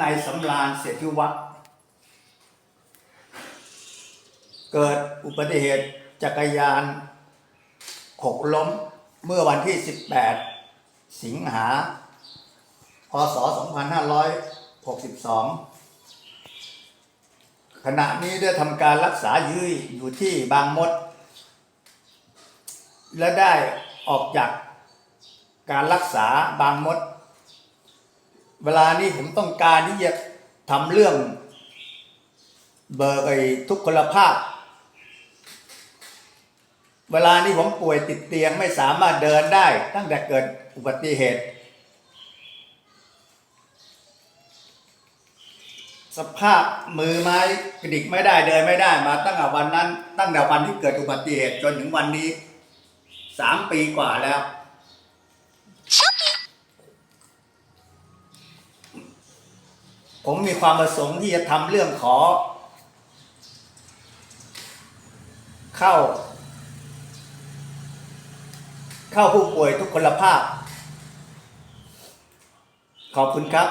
นายสำราญเสียทิวัฒน์เกิดอุบัติเหตุจักรยานหกล้มเมื่อวันที่ 18 สิงหา พศ 2562 ขณะนี้ได้ทำการรักษายื้ออยู่ที่บางมด และได้ออกจากการรักษาบางมด เวลานี้ผมต้องการที่จะทำเรื่อง เบิกไอ้ทุกขลภาพ เวลานี้ผมป่วยติดเตียงไม่สามารถเดินได้ ตั้งแต่เกิดอุบัติเหตุ สภาพมือไม้กระดิกไม่ได้เดินไม่ได้มาตั้งแต่วันนั้น ตั้งแต่วันที่เกิดอุบัติเหตุจนถึงวันนี้สามปีกว่าแล้ว ผมมีความประสงค์ที่จะทำเรื่องขอ เข้า เข้าผู้ป่วยทุกคนภาพ ขอบคุณครับ